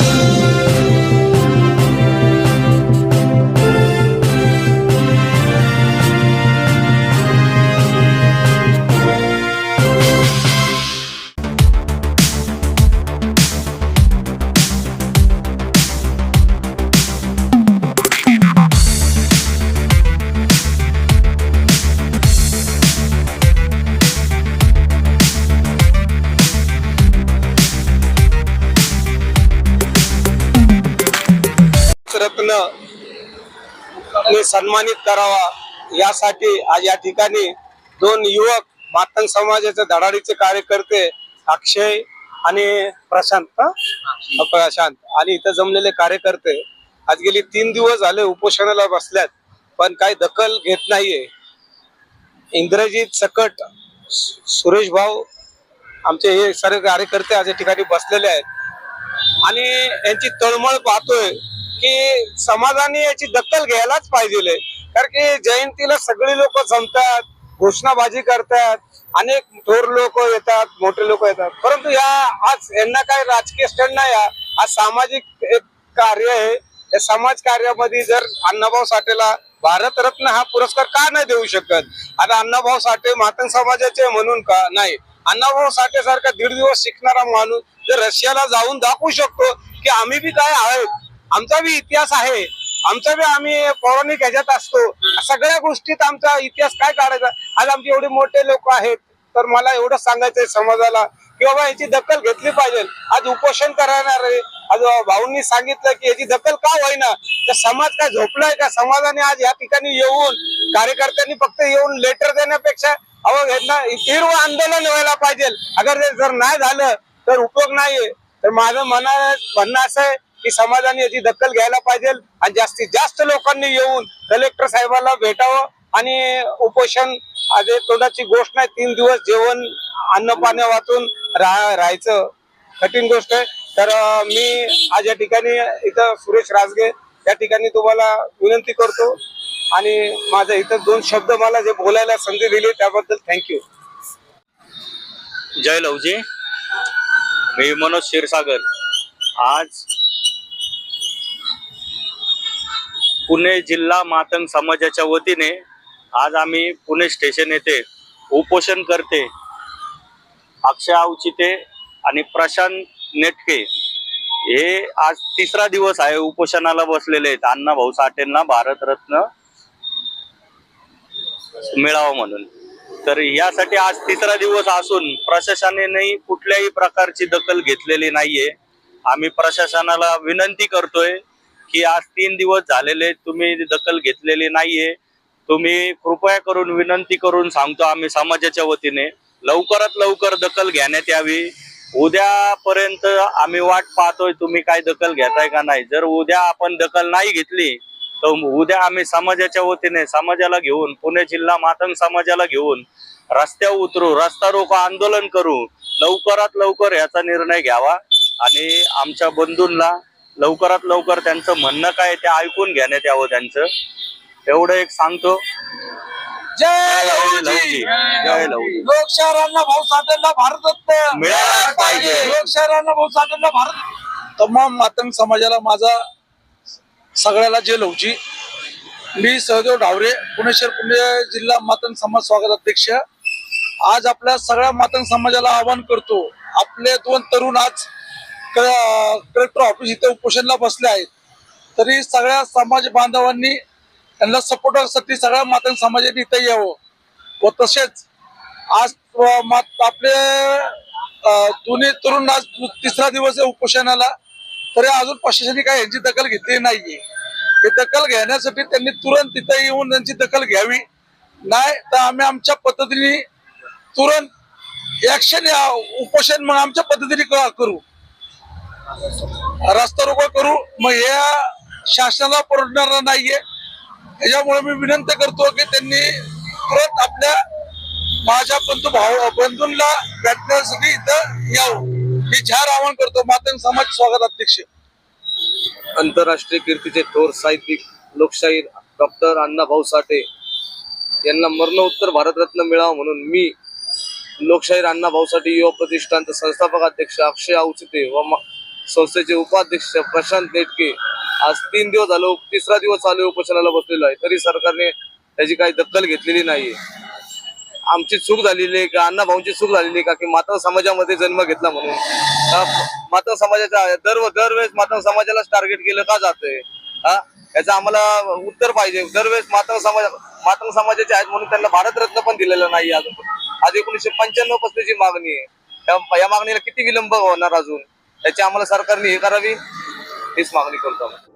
嗯。रत्न ने सन्मानित करावा यासाठी आज या ठिकाणी दोन युवक मातंग समाजाचे धडाडीचे कार्यकर्ते अक्षय आणि प्रशांत प्रशांत आणि इथं जमलेले कार्यकर्ते. आज गेली तीन दिवस झाले उपोषणाला बसल्यात पण काही दखल घेत नाहीये. इंग्रजीत सकट सुरेश भाऊ आमचे हे सर्व कार्यकर्ते आज या ठिकाणी बसलेले आहेत. आणि यांची तळमळ पाहतोय की समाजाने याची दखल घ्यायलाच पाहिजे कारण की जयंतीला सगळी लोक जमतात घोषणाबाजी करतात अनेक थोर लोक येतात मोठे लोक येतात. परंतु या आज यांना काय राजकीय स्टँड नाही हा. सामाजिक एक कार्य आहे. या समाज कार्यामध्ये जर अण्णाभाऊ साठेला भारतरत्न हा पुरस्कार का नाही देऊ शकत? आता अण्णाभाऊ साठे मातंग समाजाचे म्हणून का नाही? अण्णाभाऊ साठे सारखा दीड दिवस शिकणारा माणूस जर रशियाला जाऊन दाखवू शकतो की आम्ही बी काय आहोत? आमचा बी इतिहास आहे. आमचा बी आम्ही पौराणिक ह्याच्यात असतो. सगळ्या गोष्टीत आमचा इतिहास काय काढायचा? आज आमचे एवढे मोठे लोक आहेत तर मला एवढं सांगायचंय समाजाला की बाबा याची दखल घेतली पाहिजे. आज उपोषण करणार आज भाऊंनी सांगितलं की याची दखल का होईना? तर समाज काय झोपलाय का? समाजाने आज या ठिकाणी येऊन कार्यकर्त्यांनी फक्त येऊन लेटर देण्यापेक्षा अहो यांना तीव्र आंदोलन व्हायला पाहिजे. अगर ते जर नाही झालं तर उपयोग नाहीये. तर माझं मना म्हणणं असं आहे की समाजाने याची दखल घ्यायला पाहिजे आणि जास्तीत जास्त लोकांनी येऊन कलेक्टर साहेबांना भेटावं आणि उपोषण तोंडाची गोष्ट नाही तीन दिवस जेवण अन्न पाण्या वाचून राहा राहायचं. कठीण गोष्ट आहे. तर मी आज या ठिकाणी इथं सुरेश राजगे या ठिकाणी तुम्हाला विनंती करतो. आणि माझा इथं दोन शब्द मला जे बोलायला संधी दिली त्याबद्दल थँक्यू जय लवजी. मी मनोज क्षीरसागर. आज पुणे जिल्हा मातंग समाजाच्या वतीने आज आम्ही पुणे स्टेशन येथे उपोषण करते. अक्षय अवचिते आणि प्रशांत नेटके हे आज तिसरा दिवस आहे उपोषणाला बसलेले आहेत. अण्णा भाऊ साठेंना भारतरत्न मिळावं म्हणून. तर यासाठी आज तिसरा दिवस असून प्रशासनाने कुठल्याही प्रकारची दखल घेतलेली नाहीये. आम्ही प्रशासनाला विनंती करतोय की आज तीन दिवस झालेले तुम्ही दखल घेतलेली नाहीये. तुम्ही कृपया करून विनंती करून सांगतो आम्ही समाजाच्या वतीने लवकरात लवकर दखल घेण्यात यावी. उद्यापर्यंत आम्ही वाट पाहतोय तुम्ही काय दखल घेताय का नाही. जर उद्या आपण दखल नाही घेतली तर उद्या आम्ही समाजाच्या वतीने समाजाला घेऊन पुणे जिल्हा मातंग समाजाला घेऊन रस्त्यावर उतरू रस्ता रोको आंदोलन करू लवकरात लवकर याचा निर्णय घ्यावा. आणि आमच्या बंधूंना लवकरात लवकर त्यांचं म्हणणं काय ते ऐकून घेण्यात यावं त्यांचं. एवढं एक सांगतो. जय जय लवजी जय लवजी लोकशाहीरांना भाऊ साठेंना भारतरत्न मिळायला पाहिजे. लोकशाहीरांना भाऊ साठेंना भारत. तमाम मातंग समाजाला माझा सगळ्याला जे लवची मी सहदेव ढावरे पुणे शहर पुणे जिल्हा मातंग समाज स्वागत अध्यक्ष. आज आपल्या सगळ्या मातंग समाजाला आवाहन करतो. आपले दोन तरुण आज कलेक्टर ऑफिस इथे उपोषणला बसले आहेत. तरी सगळ्या समाज बांधवांनी त्यांना सपोर्टसाठी सगळ्या मातंग समाजाने इथे यावं. व तसेच आज आपले दोन्ही तरुण आज तिसरा दिवस आहे उपोषणाला. तरी अजून प्रशासनाने काय यांची दखल घेतली नाहीये. ही दखल घेण्यासाठी त्यांनी तुरंत तिथे येऊन त्यांची दखल घ्यावी. नाही तर आम्ही आमच्या पद्धतीने तुरंत ऍक्शन उपोषण मग आमच्या पद्धतीने क- करू. रस्ता रोको करू. मग या शासनाला परवडणार नाहीये. त्याच्यामुळे मी विनंती करतो की त्यांनी परत आपल्या माझ्या बंधू भाऊ बंधूंना भेटण्यासाठी इथं यावं. मी चार आवाहन करतो. मातंग समाज स्वागत अध्यक्ष. आंतरराष्ट्रीय कीर्तीचे थोर साहित्यिक लोकशाहीर डॉक्टर अण्णाभाऊ साठे यांना मरणोत्तर भारतरत्न मिळावं म्हणून मी लोकशाहीर अण्णाभाऊ साठे युवा प्रतिष्ठानचे संस्थापक अध्यक्ष अक्षय औचिते व संस्थेचे उपाध्यक्ष प्रशांत नेटके आज तीन दिवस झालो तिसरा दिवस चालू उपोषणाला बसलेलो आहे. तरी सरकारने त्याची काही दखल घेतलेली नाहीये. आमची चूक झालेली आहे का? अण्णा भाऊंची चूक झालेली आहे का? की मातंग समाजामध्ये जन्म घेतला म्हणून. का समाजाचा दर दरवेळेस मातंग समाजालाच टार्गेट केलं का जातंय? हा? याचं आम्हाला उत्तर पाहिजे. दरवेळेस मातंग समाज मातंग समाजाचे आहेत म्हणून त्यांना भारतरत्न पण दिलेलं नाही अजून. आज एकोणीसशे पंच्याण्णव पासूनची मागणी आहे. त्या- या मागणीला किती विलंब होणार अजून? त्याची आम्हाला सरकारने हे करावी हीच मागणी करतो आम्ही.